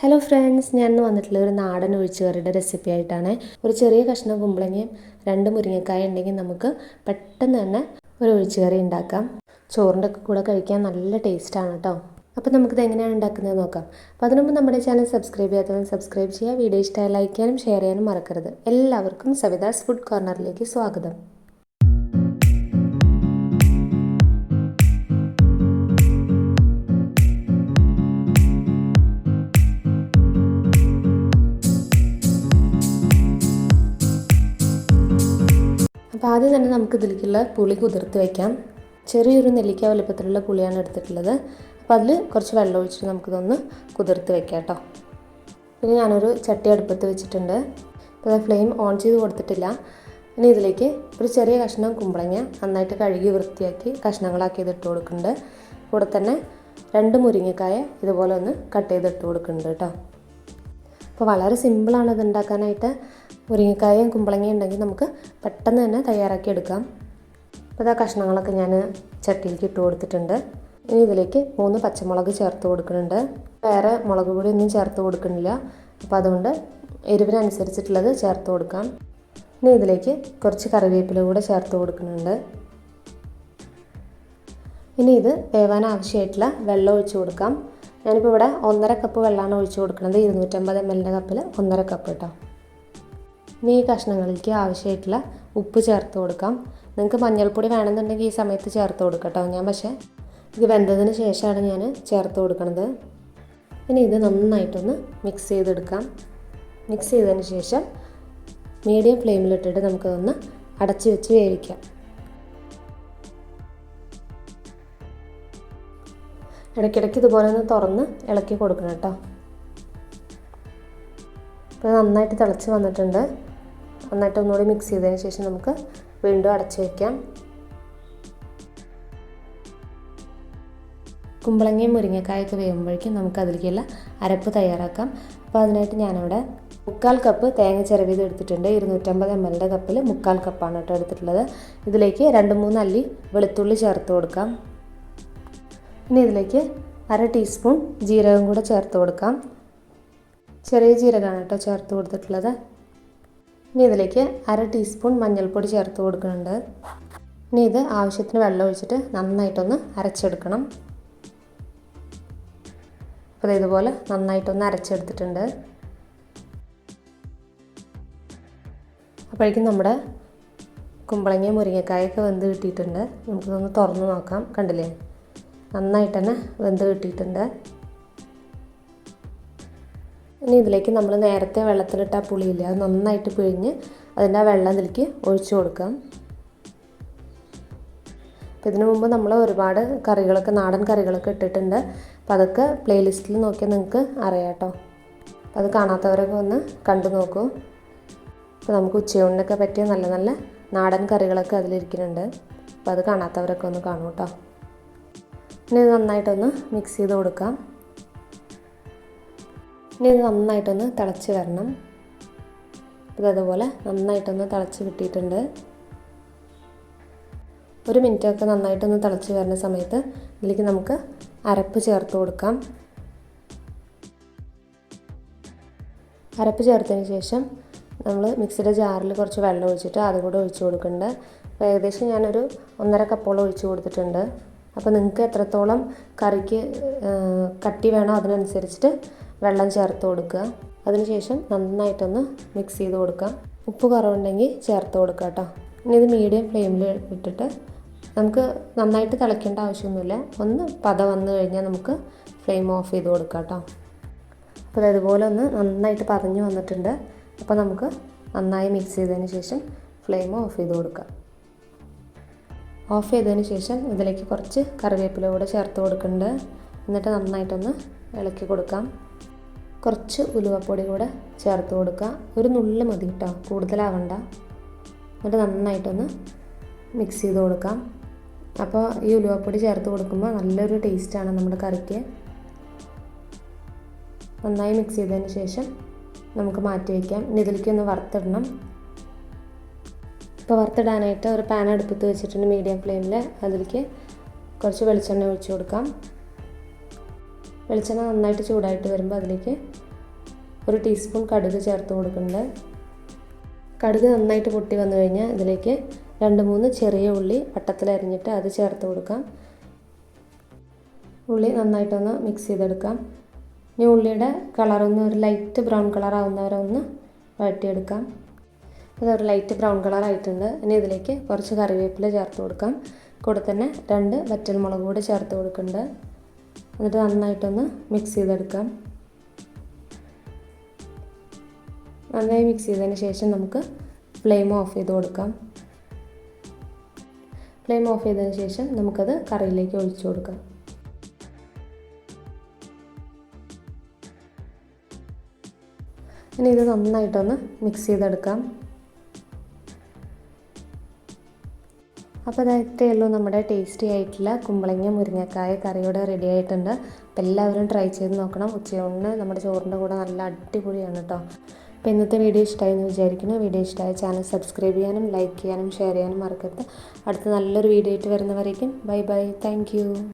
Hello friends ഞാൻ ഇന്ന് വന്നിട്ടുള്ള ഒരു നാടൻ ഒഴിച്ചുകറിയുടെ റെസിപ്പി ആയിട്ടാണ്. ഒരു ചെറിയ കഷ്ണം കുമ്പളങ്ങയും രണ്ട് മുരിങ്ങക്കായ ഉണ്ടെങ്കിൽ നമുക്ക് പെട്ടെന്ന് തന്നെ ഒരു ഒഴിച്ചുകറി ഉണ്ടാക്കാം. ചോറിന്റെ ഒക്കെ കൂടെ കഴിക്കാൻ നല്ല ടേസ്റ്റാണ് കേട്ടോ അപ്പോൾ നമുക്കിത് എങ്ങനെയാണ് ഉണ്ടാക്കുന്നത് നോക്കാം. അപ്പോൾ അതിനു മുമ്പ് നമ്മുടെ ചാനൽ സബ്സ്ക്രൈബ് ചെയ്യാത്തവർ സബ്സ്ക്രൈബ് ചെയ്യുക. വീഡിയോ ഇഷ്ടമായി ലൈക്ക് ചെയ്യാനും ഷെയർ ചെയ്യാനും മറക്കരുത്. എല്ലാവർക്കും സവിതാസ് ഫുഡ് കോർണറിലേക്ക് സ്വാഗതം. അപ്പോൾ ആദ്യം തന്നെ നമുക്ക് ഇതിലേക്കുള്ള പുളി കുതിർത്ത് വയ്ക്കാം ചെറിയൊരു നെല്ലിക്ക വലുപ്പത്തിലുള്ള പുളിയാണ് എടുത്തിട്ടുള്ളത്. അപ്പോൾ അതിൽ കുറച്ച് വെള്ളം ഒഴിച്ചിട്ട് നമുക്കിതൊന്ന് കുതിർത്ത് വെക്കാം കേട്ടോ പിന്നെ ഞാനൊരു ചട്ടി അടുപ്പത്ത് വെച്ചിട്ടുണ്ട്. അപ്പോൾ ഫ്ലെയിം ഓൺ ചെയ്ത് കൊടുത്തിട്ടില്ല. ഇനി ഇതിലേക്ക് ഒരു ചെറിയ കഷ്ണം കുമ്പളങ്ങ നന്നായിട്ട് കഴുകി വൃത്തിയാക്കി കഷ്ണങ്ങളാക്കി ഇതിട്ട് കൊടുക്കുന്നുണ്ട്. കൂടെ തന്നെ രണ്ട് മുരിങ്ങക്കായ ഇതുപോലെ ഒന്ന് കട്ട് ചെയ്തിട്ട് കൊടുക്കുന്നുണ്ട് കേട്ടോ അപ്പോൾ വളരെ സിമ്പിളാണ് ഇത് ഉണ്ടാക്കാനായിട്ട്. മുരിങ്ങക്കായും കുമ്പളങ്ങയും ഉണ്ടെങ്കിൽ നമുക്ക് പെട്ടെന്ന് തന്നെ തയ്യാറാക്കി എടുക്കാം. അപ്പോൾ ഇതാ കഷ്ണങ്ങളൊക്കെ ഞാൻ ചട്ടിയിലേക്ക് ഇട്ട് കൊടുത്തിട്ടുണ്ട്. ഇനി ഇതിലേക്ക് മൂന്ന് പച്ചമുളക് ചേർത്ത് കൊടുക്കുന്നുണ്ട്. വേറെ മുളക് പൊടി ഒന്നും ചേർത്ത് കൊടുക്കുന്നില്ല. അപ്പോൾ അതുകൊണ്ട് എരിവിനനുസരിച്ചിട്ടുള്ളത് ചേർത്ത് കൊടുക്കാം. ഇനി ഇതിലേക്ക് കുറച്ച് കറിവേപ്പില കൂടെ ചേർത്ത് കൊടുക്കുന്നുണ്ട്. ഇനി ഇത് വേവാൻ ആവശ്യമായിട്ടുള്ള വെള്ളം ഒഴിച്ച് കൊടുക്കാം. ഞാനിപ്പോൾ ഇവിടെ ഒന്നര കപ്പ് വെള്ളമാണ് ഒഴിച്ച് കൊടുക്കുന്നത്. ഇരുന്നൂറ്റമ്പത് എം എല്ലിന്റെ കപ്പിൽ ഒന്നര കപ്പ് കേട്ടോ. ഇനി ഈ കഷ്ണങ്ങളിലേക്ക് ആവശ്യമായിട്ടുള്ള ഉപ്പ് ചേർത്ത് കൊടുക്കാം. നിങ്ങൾക്ക് മഞ്ഞൾപ്പൊടി വേണമെന്നുണ്ടെങ്കിൽ ഈ സമയത്ത് ചേർത്ത് കൊടുക്കട്ടോ കേട്ടോ. ഞാൻ പക്ഷേ ഇത് വെന്തതിന് ശേഷമാണ് ഞാൻ ചേർത്ത് കൊടുക്കുന്നത് ഇനി ഇത് നന്നായിട്ടൊന്ന് മിക്സ് ചെയ്തെടുക്കാം. മിക്സ് ചെയ്തതിന് ശേഷം മീഡിയം ഫ്ലെയിമിലിട്ടിട്ട് നമുക്കതൊന്ന് അടച്ച് വെച്ച് വേവിക്കാം. ഇടയ്ക്കിടയ്ക്ക് ഇതുപോലെ ഒന്ന് തുറന്ന് ഇളക്കി കൊടുക്കണം കേട്ടോ. ഇപ്പോൾ നന്നായിട്ട് തിളച്ച് വന്നിട്ടുണ്ട്. നന്നായിട്ട് ഒന്നുകൂടി മിക്സ് ചെയ്തതിന് ശേഷം നമുക്ക് വീണ്ടും അടച്ച് വയ്ക്കാം കുമ്പളങ്ങയും മുരിങ്ങക്കായൊക്കെ വേകുമ്പോഴേക്കും നമുക്ക് അതിലേക്കുള്ള അരപ്പ് തയ്യാറാക്കാം. അപ്പോൾ അതിനായിട്ട് ഞാനിവിടെ മുക്കാൽ കപ്പ് തേങ്ങ ചിരവിത് എടുത്തിട്ടുണ്ട്. ഇരുന്നൂറ്റമ്പത് എം എല്ലിന്റെ കപ്പിൽ മുക്കാൽ കപ്പാണ് കേട്ടോ എടുത്തിട്ടുള്ളത്. ഇതിലേക്ക് രണ്ട് മൂന്ന് അല്ലി വെളുത്തുള്ളി ചേർത്ത് കൊടുക്കാം. ഇനി ഇതിലേക്ക് അര ടീസ്പൂൺ ജീരകം കൂടെ ചേർത്ത് കൊടുക്കാം. ചെറിയ ജീരകമാണ് കേട്ടോ ചേർത്ത് കൊടുത്തിട്ടുള്ളത്. ഇനി ഇതിലേക്ക് അര ടീസ്പൂൺ മഞ്ഞൾപ്പൊടി ചേർത്ത് കൊടുക്കുന്നുണ്ട്. ഇനി ഇത് ആവശ്യത്തിന് വെള്ളം ഒഴിച്ചിട്ട് നന്നായിട്ടൊന്ന് അരച്ചെടുക്കണം. അപ്പോൾ ഇതുപോലെ നന്നായിട്ടൊന്ന് അരച്ചെടുത്തിട്ടുണ്ട്. അപ്പോഴേക്കും നമ്മുടെ കുമ്പളങ്ങയും മുരിങ്ങക്കായൊക്കെ വെന്ത് കിട്ടിയിട്ടുണ്ട്. നമുക്കിതൊന്ന് തുറന്ന് നോക്കാം. കണ്ടില്ലേ? നന്നായിട്ട് തന്നെ വെന്ത് കിട്ടിയിട്ടുണ്ട്. ഇനി ഇതിലേക്ക് നമ്മൾ നേരത്തെ വെള്ളത്തിലിട്ട പുളിയില്ല അത് നന്നായിട്ട് പിഴിഞ്ഞ് അതിന്റെ ആ വെള്ളം ഇതിലേക്ക് ഒഴിച്ചു കൊടുക്കാം. അപ്പോൾ ഇതിനു മുമ്പ് നമ്മൾ ഒരുപാട് കറികളൊക്കെ നാടൻ കറികളൊക്കെ ഇട്ടിട്ടുണ്ട്. അപ്പോൾ അതൊക്കെ പ്ലേലിസ്റ്റിൽ നോക്കിയാൽ നിങ്ങൾക്ക് അറിയാം കേട്ടോ. അപ്പോൾ അത് കാണാത്തവരൊക്കെ ഒന്ന് കണ്ടു നോക്കൂ. അപ്പോൾ നമുക്ക് ഉച്ചയൂണിനൊക്കെ പറ്റിയ നല്ല നല്ല നാടൻ കറികളൊക്കെ അതിലിരിക്കുന്നുണ്ട്. അപ്പോൾ അത് കാണാത്തവരൊക്കെ ഒന്ന് കാണൂ കേട്ടോ. ഇനി നന്നായിട്ടൊന്ന് മിക്സ് ചെയ്ത് കൊടുക്കാം. ഇനി ഇത് നന്നായിട്ടൊന്ന് തിളച്ച് വരണം. ഇതതുപോലെ നന്നായിട്ടൊന്ന് തിളച്ച് കിട്ടിയിട്ടുണ്ട്. ഒരു മിനിറ്റൊക്കെ നന്നായിട്ടൊന്ന് തിളച്ച് വരുന്ന സമയത്ത് ഇതിലേക്ക് നമുക്ക് അരപ്പ് ചേർത്ത് കൊടുക്കാം. അരപ്പ് ചേർത്തതിന് ശേഷം നമ്മൾ മിക്സിയുടെ ജാറിൽ കുറച്ച് വെള്ളം ഒഴിച്ചിട്ട് അതുകൂടെ ഒഴിച്ച് കൊടുക്കുന്നുണ്ട്. അപ്പോൾ ഏകദേശം ഞാനൊരു ഒന്നര കപ്പോളം ഒഴിച്ച് കൊടുത്തിട്ടുണ്ട്. അപ്പോൾ നിങ്ങൾക്ക് എത്രത്തോളം കറിക്ക് കട്ടി വേണോ അതിനനുസരിച്ചിട്ട് വെള്ളം ചേർത്ത് കൊടുക്കുക. അതിനുശേഷം നന്നായിട്ടൊന്ന് മിക്സ് ചെയ്ത് കൊടുക്കാം ഉപ്പ് കുറവുണ്ടെങ്കിൽ ചേർത്ത് കൊടുക്കുക കേട്ടോ. ഇനി ഇത് മീഡിയം ഫ്ലെയിമിൽ ഇട്ടിട്ട് നമുക്ക് നന്നായിട്ട് തിളയ്ക്കേണ്ട ആവശ്യമൊന്നുമില്ല. ഒന്ന് പത വന്നു കഴിഞ്ഞാൽ നമുക്ക് ഫ്ലെയിം ഓഫ് ചെയ്ത് കൊടുക്കാം കേട്ടോ. അപ്പോൾ അതുപോലെ ഒന്ന് നന്നായിട്ട് പതഞ്ഞ് വന്നിട്ടുണ്ട്. അപ്പോൾ നമുക്ക് നന്നായി മിക്സ് ചെയ്തതിന് ശേഷം ഫ്ലെയിം ഓഫ് ചെയ്ത് കൊടുക്കാം ഓഫ് ചെയ്തതിന് ശേഷം ഇതിലേക്ക് കുറച്ച് കറിവേപ്പില കൂടെ ചേർത്ത് കൊടുക്കുന്നുണ്ട്. എന്നിട്ട് നന്നായിട്ടൊന്ന് ഇളക്കി കൊടുക്കാം. കുറച്ച് ഉലുവപ്പൊടി കൂടെ ചേർത്ത് കൊടുക്കുക. ഒരു നുള്ളി മതി കേട്ടോ കൂടുതലാവണ്ട. എന്നിട്ട് നന്നായിട്ടൊന്ന് മിക്സ് ചെയ്ത് കൊടുക്കാം. അപ്പോൾ ഈ ഉലുവപ്പൊടി ചേർത്ത് കൊടുക്കുമ്പോൾ നല്ലൊരു ടേസ്റ്റാണ് നമ്മുടെ കറിക്ക്. നന്നായി മിക്സ് ചെയ്തതിന് ശേഷം നമുക്ക് മാറ്റി വയ്ക്കാം. ഇനി ഇതിലേക്ക് ഒന്ന് വറുത്തിടണം. ഇപ്പോൾ വറുത്തിടാനായിട്ട് ഒരു പാൻ അടുപ്പത്ത് വെച്ചിട്ടുണ്ട് മീഡിയം ഫ്ലെയിമിൽ അതിലേക്ക് കുറച്ച് വെളിച്ചെണ്ണ ഒഴിച്ചു കൊടുക്കാം. വെളിച്ചെണ്ണ നന്നായിട്ട് ചൂടായിട്ട് വരുമ്പോൾ അതിലേക്ക് ഒരു ടീസ്പൂൺ കടുക് ചേർത്ത് കൊടുക്കുന്നുണ്ട്. കടുക് നന്നായിട്ട് പൊട്ടി വന്നു കഴിഞ്ഞാൽ ഇതിലേക്ക് രണ്ട് മൂന്ന് ചെറിയ ഉള്ളി വട്ടത്തിൽ അരിഞ്ഞിട്ട് അത് ചേർത്ത് കൊടുക്കാം. ഉള്ളി നന്നായിട്ടൊന്ന് മിക്സ് ചെയ്തെടുക്കാം. ഇനി ഉള്ളിയുടെ കളറൊന്ന് ഒരു ലൈറ്റ് ബ്രൗൺ കളർ ആവുന്നവരെ ഒന്ന് വഴറ്റിയെടുക്കാം. അതൊരു ലൈറ്റ് ബ്രൗൺ കളർ ആയിട്ടുണ്ട്. ഇനി ഇതിലേക്ക് കുറച്ച് കറിവേപ്പില ചേർത്ത് കൊടുക്കാം. കൂടെ തന്നെ രണ്ട് വറ്റൽമുളക് കൂടി ചേർത്ത് കൊടുക്കുന്നുണ്ട്. എന്നിട്ട് നന്നായിട്ടൊന്ന് മിക്സ് ചെയ്തെടുക്കാം. നന്നായി മിക്സ് ചെയ്തതിന് ശേഷം നമുക്ക് ഫ്ലെയിം ഓഫ് ചെയ്ത് കൊടുക്കാം. ഫ്ലെയിം ഓഫ് ചെയ്തതിന് ശേഷം നമുക്കത് കറിയിലേക്ക് ഒഴിച്ചു കൊടുക്കാം. ഇനി ഇത് നന്നായിട്ടൊന്ന് മിക്സ് ചെയ്തെടുക്കാം. അപ്പോൾ അത് ഉള്ളൂ നമ്മുടെ ടേസ്റ്റി ആയിട്ടുള്ള കുമ്പളങ്ങ മുരിങ്ങക്കായ കറിയോടെ റെഡി ആയിട്ടുണ്ട്. അപ്പോൾ എല്ലാവരും ട്രൈ ചെയ്ത് നോക്കണം. ഉച്ചയൂണിന് നമ്മുടെ ചോറിന്റെ കൂടെ നല്ല അടിപൊളിയാണ് കേട്ടോ അപ്പോൾ ഇന്നത്തെ വീഡിയോ ഇഷ്ടമായി എന്ന് വിചാരിക്കുന്നു. വീഡിയോ ഇഷ്ടമായ ചാനൽ സബ്സ്ക്രൈബ് ചെയ്യാനും ലൈക്ക് ചെയ്യാനും ഷെയർ ചെയ്യാനും മറക്കരുത്. അടുത്ത നല്ലൊരു വീഡിയോ ആയിട്ട് വരുന്നവരേക്കും. Bye bye thank